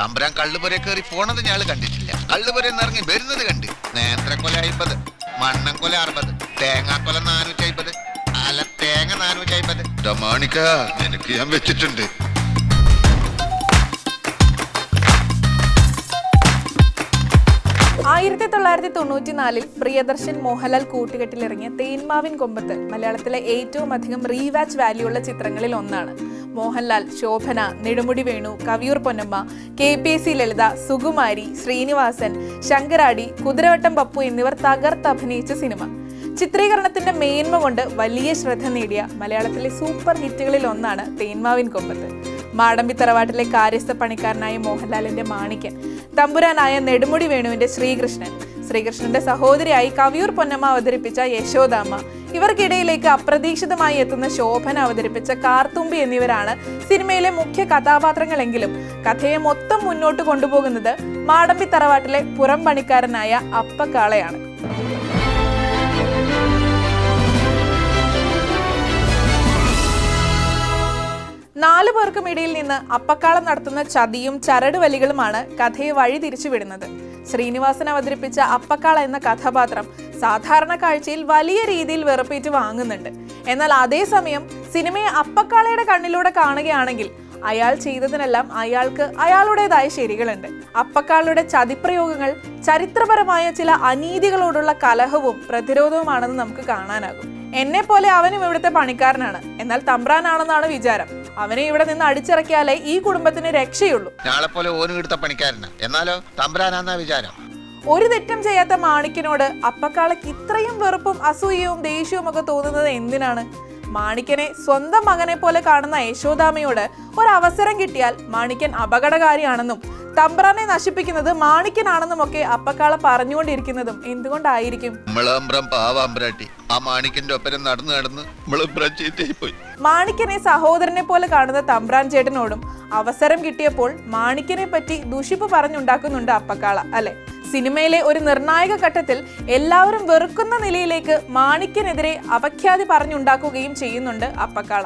തമ്പുരാൻ കള്ളുപുര കയറി പോണത് ഞാൻ കണ്ടിട്ടില്ല. കള്ളുപുര ഇറങ്ങി വരുന്നത് കണ്ട്. നേന്ത്രക്കൊല അയ്പത് മണ്ണൻകൊല അറുപത് തേങ്ങാക്കൊല നാനൂറ്റി അയ്പത് അല്ല തേങ്ങ നാനൂറ്റി അയ്പത് ഡൊമാണിക്ക നിനക്ക് ഞാൻ വെച്ചിട്ടുണ്ട്. ആയിരത്തി തൊള്ളായിരത്തി തൊണ്ണൂറ്റിനാലിൽ പ്രിയദർശൻ മോഹൻലാൽ കൂട്ടുകെട്ടിലിറങ്ങിയ തേന്മാവിൻ കൊമ്പത്ത് മലയാളത്തിലെ ഏറ്റവും അധികം റീവാച്ച് വാല്യൂ ഉള്ള ചിത്രങ്ങളിൽ ഒന്നാണ്. Mohanlal Shobhana Nedumudi Venu Kaviyoor Ponnamma K P C Lalitha Sukumari Sreenivasan Sankaradi Kuthiravattam Pappu എന്നിവർ തകർത്ത് അഭിനയിച്ച സിനിമ. ചിത്രീകരണത്തിന്റെ മേന്മ കൊണ്ട് വലിയ ശ്രദ്ധ നേടിയ മലയാളത്തിലെ സൂപ്പർ ഹിറ്റുകളിൽ ഒന്നാണ് തേന്മാവിൻ കൊമ്പത്ത്. മാടമ്പി തറവാട്ടിലെ കാര്യസ്ഥ പണിക്കാരനായ മോഹൻലാലിന്റെ മാണിക്യൻ. തമ്പുരാനായ നെടുമുടി വേണുവിന്റെ ശ്രീകൃഷ്ണൻ. ശ്രീകൃഷ്ണന്റെ സഹോദരിയായി കവിയൂർ പൊന്നമ്മ അവതരിപ്പിച്ച യശോദാമ്മ. ഇവർക്കിടയിലേക്ക് അപ്രതീക്ഷിതമായി എത്തുന്ന ശോഭന അവതരിപ്പിച്ച കാർത്തുമ്പി എന്നിവരാണ് സിനിമയിലെ മുഖ്യ കഥാപാത്രങ്ങളെങ്കിലും. കഥയെ മൊത്തം മുന്നോട്ട് കൊണ്ടുപോകുന്നത് മാടമ്പി തറവാട്ടിലെ പുറം പണിക്കാരനായ അപ്പക്കാളയാണ്. നാലു പേർക്കും ഇടയിൽ നിന്ന് അപ്പക്കാളം നടത്തുന്ന ചതിയും ചരടുവലികളുമാണ് കഥയെ വഴി തിരിച്ചുവിടുന്നത് ശ്രീനിവാസൻ അവതരിപ്പിച്ച അപ്പക്കാള എന്ന കഥാപാത്രം സാധാരണ കാഴ്ചയിൽ വലിയ രീതിയിൽ വെറുപ്പേറ്റ് വാങ്ങുന്നുണ്ട്. എന്നാൽ അതേസമയം സിനിമയെ അപ്പക്കാളയുടെ കണ്ണിലൂടെ കാണുകയാണെങ്കിൽ അയാൾ ചെയ്തതിനെല്ലാം അയാൾക്ക് അയാളുടേതായ ശരികളുണ്ട്. അപ്പക്കാളുടെ ചതിപ്രയോഗങ്ങൾ ചരിത്രപരമായ ചില അനീതികളോടുള്ള കലഹവും പ്രതിരോധവുമാണെന്ന് നമുക്ക് കാണാനാകും. എന്നെ പോലെ അവനും ഇവിടുത്തെ പണിക്കാരനാണ്. എന്നാൽ തമ്പ്രാനാണെന്നാണ് വിചാരം. അവനെ ഇവിടെ നിന്ന് അടിച്ചിറക്കിയാലേ ഈ കുടുംബത്തിന് രക്ഷയുള്ളൂ. പോലെ പണിക്കാരനാ. എന്നാലോ തമ്പുരാനാന്നാ വിചാരം? ഒരു തെറ്റും ചെയ്യാത്ത മാണിക്കനോട് അപ്പക്കാളക്ക് ഇത്രയും വെറുപ്പും അസൂയവും ദേഷ്യവും ഒക്കെ തോന്നുന്നത് എന്തിനാണ്? മാണിക്കനെ സ്വന്തം മകനെ പോലെ കാണുന്ന യശോദാമയോട് ഒരു അവസരം കിട്ടിയാൽ മാണിക്കൻ അപകടകാരിയാണെന്നും തമ്പ്രാനെ നശിപ്പിക്കുന്നത് മാണിക്കനാണെന്നും ഒക്കെ അപ്പക്കാള പറഞ്ഞുകൊണ്ടിരിക്കുന്നതും എന്തുകൊണ്ടായിരിക്കും? ആ മാണിക്കന്റെ ഒപ്പരം നടന്നു പോയി. മാണിക്കനെ സഹോദരനെ പോലെ കാണുന്ന തമ്പ്രാൻ ചേട്ടനോടും അവസരം കിട്ടിയപ്പോൾ മാണിക്കനെ പറ്റി ദുഷിപ്പ് പറഞ്ഞുണ്ടാക്കുന്നുണ്ട് അപ്പക്കാള അല്ലെ? സിനിമയിലെ ഒരു നിർണായക ഘട്ടത്തിൽ എല്ലാവരും വെറുക്കുന്ന നിലയിലേക്ക് മാണിക്കനെതിരെ അപഖ്യാതി പറഞ്ഞുണ്ടാക്കുകയും ചെയ്യുന്നുണ്ട് അപ്പക്കാള.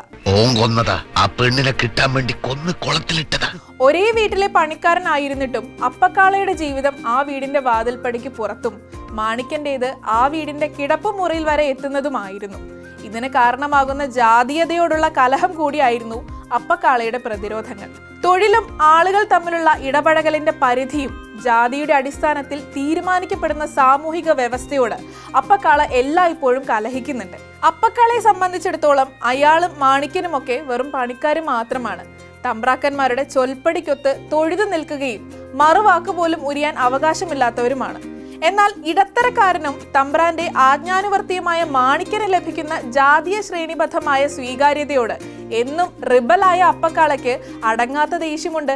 ആ പെണ്ണിനെ കിട്ടാൻ വേണ്ടി കൊന്ന് കുളത്തിലിട്ടതാ. ഒരേ വീട്ടിലെ പണിക്കാരനായിരുന്നിട്ടും അപ്പക്കാളയുടെ ജീവിതം ആ വീടിന്റെ വാതിൽപ്പടിക്ക് പുറത്തും മാണിക്കന്റേത് ആ വീടിന്റെ കിടപ്പുമുറിയിൽ വരെ എത്തുന്നതുമായിരുന്നു. ഇതിന് കാരണമാകുന്ന ജാതീയതയോടുള്ള കലഹം കൂടിയായിരുന്നു അപ്പക്കാളയുടെ പ്രതിരോധങ്ങൾ. തൊഴിലും ആളുകൾ തമ്മിലുള്ള ഇടപഴകലിന്റെ പരിധിയും ജാതിയുടെ അടിസ്ഥാനത്തിൽ തീരുമാനിക്കപ്പെടുന്ന സാമൂഹിക വ്യവസ്ഥയോട് അപ്പക്കാള എല്ലായ്പ്പോഴും കലഹിക്കുന്നുണ്ട്. അപ്പക്കാളയെ സംബന്ധിച്ചിടത്തോളം അയാളും മാണിക്കനുമൊക്കെ വെറും പണിക്കാരും മാത്രമാണ്. തമ്പ്രാക്കന്മാരുടെ ചൊൽപ്പടിക്കൊത്ത് തൊഴുതു നിൽക്കുകയും മറുവാക്കുപോലും ഉരിയാൻ അവകാശമില്ലാത്തവരുമാണ്. എന്നാൽ ഇടത്തരക്കാരനും തമ്പ്രാന്റെ ആജ്ഞാനുവർത്തിയുമായ മാണിക്കന് ലഭിക്കുന്ന ജാതീയ ശ്രേണിബദ്ധമായ സ്വീകാര്യതയോട് എന്നും റിബലായ അപ്പക്കാളയ്ക്ക് അടങ്ങാത്ത ദേഷ്യമുണ്ട്.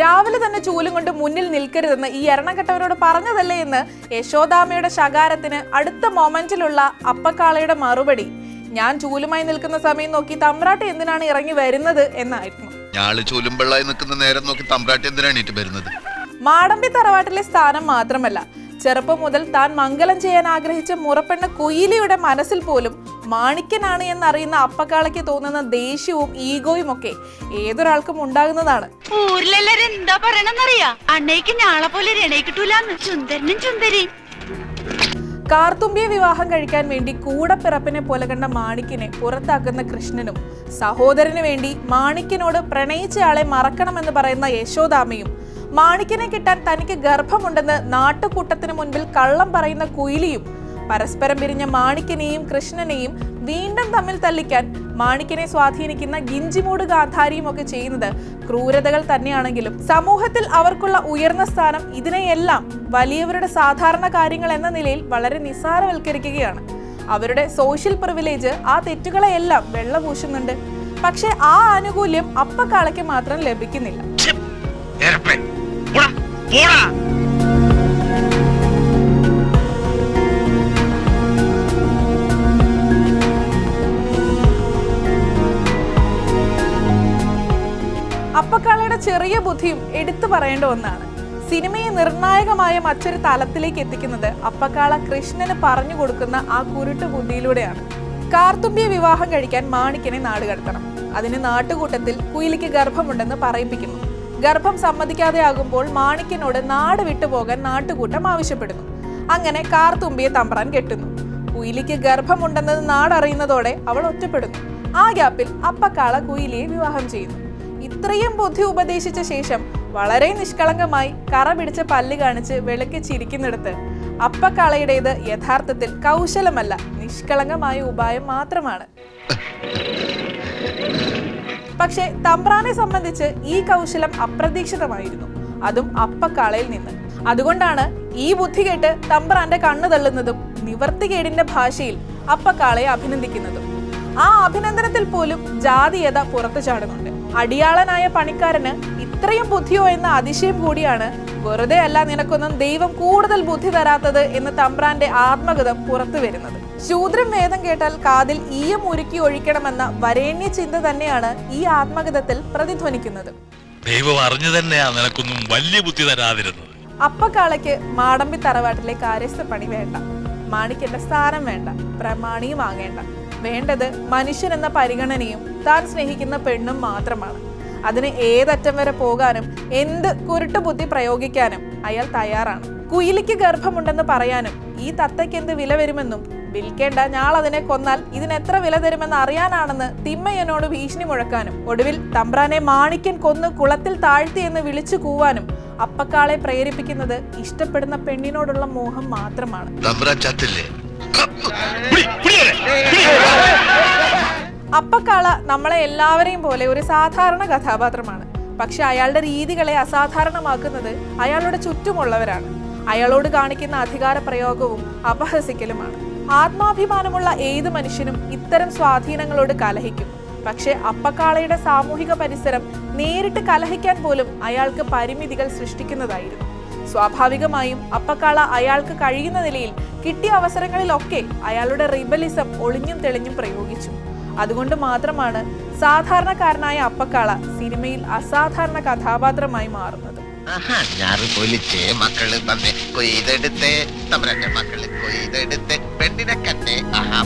രാവിലെ തന്നെ ചൂലും കൊണ്ട് മുന്നിൽ നിൽക്കരുതെന്ന് ഈ എരണക്കെട്ടവരോട് പറഞ്ഞതല്ലേ എന്ന് യശോദാമയുടെ ശകാരത്തിന് അടുത്ത മൊമെന്റിലുള്ള അപ്പക്കാളയുടെ മറുപടി. ഞാൻ ചൂലുമായി നിൽക്കുന്ന സമയം നോക്കി തമ്പ്രാട്ട് എന്തിനാണ് ഇറങ്ങി വരുന്നത് എന്നായിരുന്നു. ഞാൾ വെള്ളായി നിൽക്കുന്ന നേരം നോക്കി തമ്പ്രാട്ടി എന്തിനാണ് എണീറ്റ് വരുന്നത്? മാടമ്പി തറവാട്ടിലെ സ്ഥാനം മാത്രമല്ല ചെറുപ്പം മുതൽ താൻ മംഗലം ചെയ്യാൻ ആഗ്രഹിച്ച മുറപ്പെണ്ണ കുയിലിയുടെ മനസ്സിൽ പോലും മാണിക്കനാണ് എന്നറിയുന്ന അപ്പക്കാളയ്ക്ക് തോന്നുന്ന ദേഷ്യവും ഈഗോയും ഒക്കെ ഏതൊരാൾക്കും ഉണ്ടാകുന്നതാണ്. ഊരിലെല്ലാരും എന്താ പറയണെന്നറിയാ? അണ്ണയ്ക്ക് ഞാളെ പോലെ ചുന്ദരനും ചുന്ദരി കാർത്തുമ്പിയെ വിവാഹം കഴിക്കാൻ വേണ്ടി കൂടപ്പിറപ്പിനെ പോലെ കണ്ട മാണിക്കിനെ പുറത്താക്കുന്ന കൃഷ്ണനും സഹോദരന് വേണ്ടി മാണിക്കിനോട് പ്രണയിച്ചയാളെ മറക്കണമെന്ന് പറയുന്ന യശോദാമയും മാണിക്കിനെ കിട്ടാൻ തനിക്ക് ഗർഭമുണ്ടെന്ന് നാട്ടുകൂട്ടത്തിന് മുൻപിൽ കള്ളം പറയുന്ന കുയിലിയും പരസ്പരം പിരിഞ്ഞ മാണിക്കനെയും കൃഷ്ണനെയും വീണ്ടും തമ്മിൽ തല്ലിക്കാൻ മാണിക്കനെ സ്വാധീനിക്കുന്ന ഗിഞ്ചിമൂട് ഗാന്ധാരിയും ഒക്കെ ചെയ്യുന്നത് ക്രൂരതകൾ തന്നെയാണെങ്കിലും സമൂഹത്തിൽ അവർക്കുള്ള ഉയർന്ന സ്ഥാനം ഇതിനെയെല്ലാം വലിയവരുടെ സാധാരണ കാര്യങ്ങൾ എന്ന നിലയിൽ വളരെ നിസ്സാരവൽക്കരിക്കുകയാണ്. അവരുടെ സോഷ്യൽ പ്രിവിലേജ് ആ തെറ്റുകളെയെല്ലാം വെള്ളപൂശുന്നുണ്ട് പക്ഷെ ആ ആനുകൂല്യം അപ്പക്കാളയ്ക്ക് മാത്രം ലഭിക്കുന്നില്ല. അപ്പക്കാളയുടെ ചെറിയ ബുദ്ധിയും എടുത്തു പറയേണ്ട ഒന്നാണ്. സിനിമയെ നിർണായകമായ മറ്റൊരു തലത്തിലേക്ക് എത്തിക്കുന്നത് അപ്പക്കാള കൃഷ്ണന് പറഞ്ഞു കൊടുക്കുന്ന ആ കുരുട്ട് ബുദ്ധിയിലൂടെയാണ്. കാർത്തുമ്പിയെ വിവാഹം കഴിക്കാൻ മാണിക്കനെ നാടുകടത്തണം അതിന് നാട്ടുകൂട്ടത്തിൽ കുയിലിക്ക് ഗർഭമുണ്ടെന്ന് പറയിപ്പിക്കുന്നു. ഗർഭം സമ്മതിക്കാതെ ആകുമ്പോൾ മാണിക്യനോട് നാട് വിട്ടുപോകാൻ നാട്ടുകൂട്ടം ആവശ്യപ്പെടുന്നു. അങ്ങനെ കാർ തുമ്പിയെ തമ്പ്രാൻ കെട്ടുന്നു. കുയിലിക്ക് ഗർഭമുണ്ടെന്നത് നാടറിയുന്നതോടെ അവൾ ഒറ്റപ്പെടുന്നു. ആ ഗ്യാപ്പിൽ അപ്പക്കാള കുയിലിയെ വിവാഹം ചെയ്യുന്നു. ഇത്രയും ബുദ്ധി ഉപദേശിച്ച ശേഷം വളരെ നിഷ്കളങ്കമായി കറ പിടിച്ച പല്ല് കാണിച്ച് വെളുക്കി ചിരിക്കുന്നിടത്ത് അപ്പക്കാളയുടേത് യഥാർത്ഥത്തിൽ കൗശലമല്ല നിഷ്കളങ്കമായ ഉപായം മാത്രമാണ്. പക്ഷേ തമ്പ്രാനെ സംബന്ധിച്ച് ഈ കൗശലം അപ്രതീക്ഷിതമായിരുന്നു. അതും അപ്പക്കാളയിൽ നിന്ന്. അതുകൊണ്ടാണ് ഈ ബുദ്ധി കേട്ട് തമ്പ്രാന്റെ കണ്ണു തള്ളുന്നതും നിവർത്തികേടിന്റെ ഭാഷയിൽ അപ്പക്കാളയെ അഭിനന്ദിക്കുന്നതും. ആ അഭിനന്ദനത്തിൽ പോലും ജാതീയത പുറത്തു ചാടുന്നുണ്ട്. അടിയാളനായ പണിക്കാരന് ഇത്രയും ബുദ്ധിയോ എന്ന അതിശയം കൂടിയാണ് വെറുതെ അല്ല നിനക്കൊന്നും ദൈവം കൂടുതൽ ബുദ്ധി തരാത്തത് എന്ന് തമ്പ്രാന്റെ ആത്മഗതം പുറത്തു വരുന്നത്. ശൂദ്രം വേദം കേട്ടാൽ കാതിൽ ഈയം ഉരുക്കി ഒഴിക്കണമെന്ന വരേണ്യ ചിന്ത തന്നെയാണ് ഈ ആത്മഗതത്തിൽ പ്രതിധ്വനിക്കുന്നത്. ദൈവം അറിഞ്ഞു തന്നെയാ നിനക്കൊന്നും വലിയ ബുദ്ധി തരാതിരുന്നത്. അപ്പക്കാളയ്ക്ക് മാടമ്പി തറവാട്ടിലെ കാര്യസ്ഥ പണി വേണ്ട. മാണിക്കന്റെ സ്ഥാനം വേണ്ട. പ്രമാണിയും വാങ്ങേണ്ട. വേണ്ടത് മനുഷ്യൻ എന്ന പരിഗണനയും താൻ സ്നേഹിക്കുന്ന പെണ്ണും മാത്രമാണ്. അതിന് ഏതറ്റം വരെ പോകാനും എന്ത് കുരുട്ടുബുദ്ധി പ്രയോഗിക്കാനും അയാൾ തയ്യാറാണ്. കുയിലിക്ക് ഗർഭമുണ്ടെന്ന് പറയാനും ഈ തത്തയ്ക്ക് എന്ത് വില വരുമെന്നും വിൽക്കേണ്ട ഞാൾ അതിനെ കൊന്നാൽ ഇതിന് എത്ര വില തരുമെന്ന് അറിയാനാണെന്ന് തിമ്മയ്യനോട് ഭീഷണി മുഴക്കാനും. ഒടുവിൽ തമ്പ്രാനെ മാണിക്കൻ കൊന്ന് കുളത്തിൽ താഴ്ത്തി എന്ന് വിളിച്ചു കൂവാനും അപ്പക്കാളെ പ്രേരിപ്പിക്കുന്നത് ഇഷ്ടപ്പെടുന്ന പെണ്ണിനോടുള്ള മോഹം മാത്രമാണ്. അപ്പക്കാള നമ്മളെ എല്ലാവരെയും പോലെ ഒരു സാധാരണ കഥാപാത്രമാണ്. പക്ഷെ അയാളുടെ രീതികളെ അസാധാരണമാക്കുന്നത് അയാളുടെ ചുറ്റുമുള്ളവരാണ്. അയാളോട് കാണിക്കുന്ന അധികാര പ്രയോഗവും അപഹസിക്കലുമാണ്. ആത്മാഭിമാനമുള്ള ഏത് മനുഷ്യനും ഇത്തരം സ്വാധീനങ്ങളോട് കലഹിക്കും. പക്ഷേ അപ്പക്കാളയുടെ സാമൂഹിക പരിസരം നേരിട്ട് കലഹിക്കാൻ പോലും അയാൾക്ക് പരിമിതികൾ സൃഷ്ടിക്കുന്നതായിരുന്നു. സ്വാഭാവികമായും അപ്പക്കാള അയാൾക്ക് കഴിയുന്ന നിലയിൽ കിട്ടിയ അവസരങ്ങളിലൊക്കെ അയാളുടെ റിബലിസം ഒളിഞ്ഞും തെളിഞ്ഞും പ്രയോഗിച്ചു. അതുകൊണ്ട് മാത്രമാണ് സാധാരണക്കാരനായ അപ്പക്കാള സിനിമയിൽ അസാധാരണ കഥാപാത്രമായി മാറുന്നത്. ഞാറ് പൊലിച്ചേ മക്കൾ തന്നെ കൊയ്തെടുത്തേ തമ്പരന്റെ മക്കൾ കൊയ്തെടുത്തേ പെണ്ണിനെ കണ്ടേ ആഹാ.